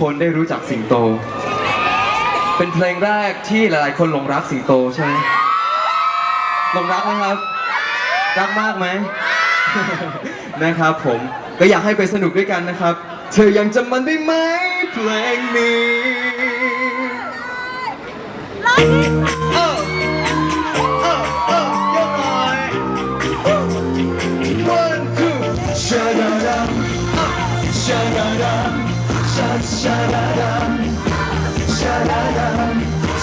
คนได้รู้จักสิงโต เป็นเพลงแรกที่หลายๆ คนหลงรักสิงโตใช่ไหมหลงรักไหมครับ รักมากไหม นะครับผม ก็อยากให้ไปสนุกด้วยกันนะครับ เธอยังจำมันได้ไหมเพลงนี้ Shut, shut, da, Sha-da-dum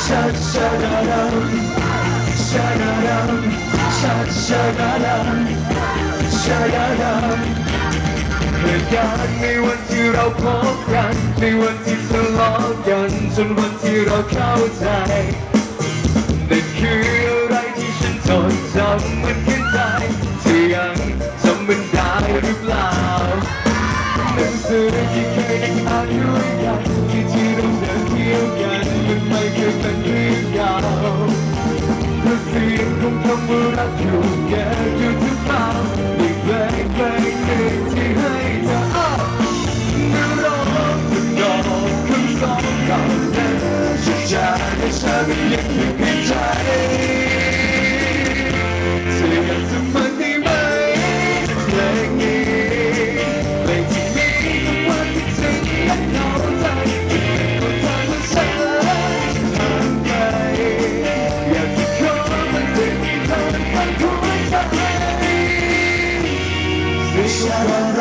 Sha-sha-da-dum Sha-da-dum Sha-sha-da-dum Sha-da-dum เหตุการณ์ในวันที่เราพบกัน ในวันที่ทะเลาะกันจนวันที่เราเข้าใจนั่นคืออะไรที่ฉันจดจำมันขึ้นใจเธอยังจำมันได้หรือเปล่าหนังสือที่ ที่ที่เราเดินเที่ยวกันมันไม่เคยเป็นเรื่องเก่าเพราะเสียงของคำว่ารักอยู่แก่ จ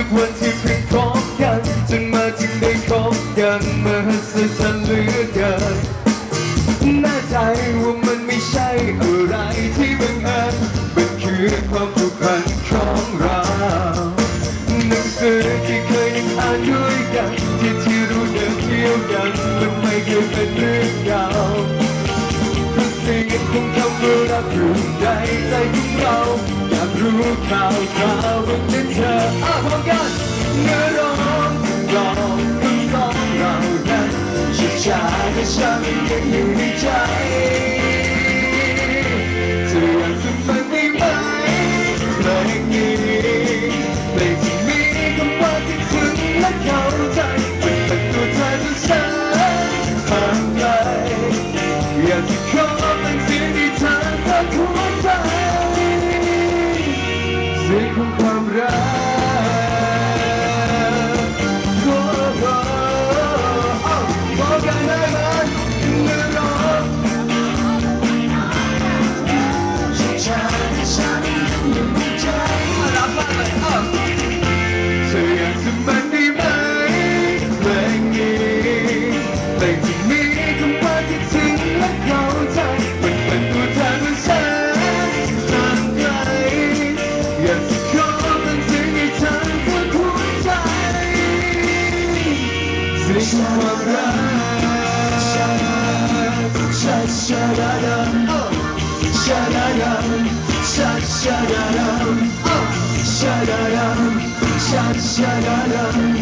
ากวันที่เพิ่งพบกันจนมาถึงได้คบกันมหัศจรรย์เหลือเกินแน่ใจว่ามันไม่ใช่อะไรที่บังเอิญมันคือความผูกพันของเราำว่ากอยู่ใจใจของเราอยากรู้ข่าวคราวเรื่องนั้นเธออะพอกันเนื้อร้องกลองคำสองเรานั้นช้าช้าให้ฉันยังอยู่ เลยที่มีคำว่าที่ทิ้งและเข้าใจมันเป็นตัวแทนของฉันทางไกลอยากจะขอเป็นสิ่งที่เธอควรหัวใจสิ่งความรักชาชาชาดาดาชาดาดาชาชาดาดาชาดาดาชาชาดาดา